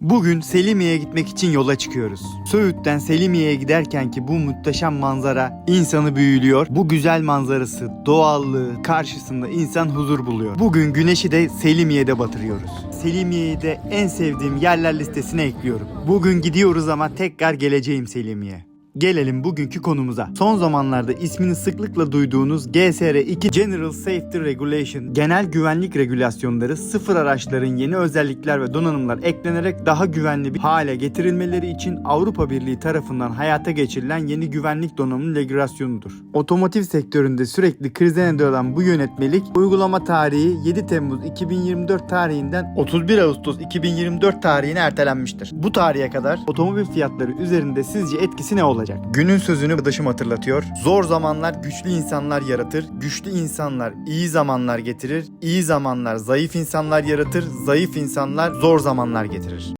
Bugün Selimiye'ye gitmek için yola çıkıyoruz. Söğüt'ten Selimiye'ye giderken ki bu muhteşem manzara insanı büyülüyor. Bu güzel manzarası, doğallığı karşısında insan huzur buluyor. Bugün güneşi de Selimiye'de batırıyoruz. Selimiye'yi de en sevdiğim yerler listesine ekliyorum. Bugün gidiyoruz ama tekrar geleceğim Selimiye. Gelelim bugünkü konumuza. Son zamanlarda ismini sıklıkla duyduğunuz GSR2 General Safety Regulation, genel güvenlik regülasyonları sıfır araçların yeni özellikler ve donanımlar eklenerek daha güvenli bir hale getirilmeleri için Avrupa Birliği tarafından hayata geçirilen yeni güvenlik donanım regülasyonudur. Otomotiv sektöründe sürekli krize neden olan bu yönetmelik uygulama tarihi 7 Temmuz 2024 tarihinden 31 Ağustos 2024 tarihine ertelenmiştir. Bu tarihe kadar otomobil fiyatları üzerinde sizce etkisi ne olacak? Günün sözünü adaşım hatırlatıyor. Zor zamanlar güçlü insanlar yaratır. Güçlü insanlar iyi zamanlar getirir. İyi zamanlar zayıf insanlar yaratır. Zayıf insanlar zor zamanlar getirir.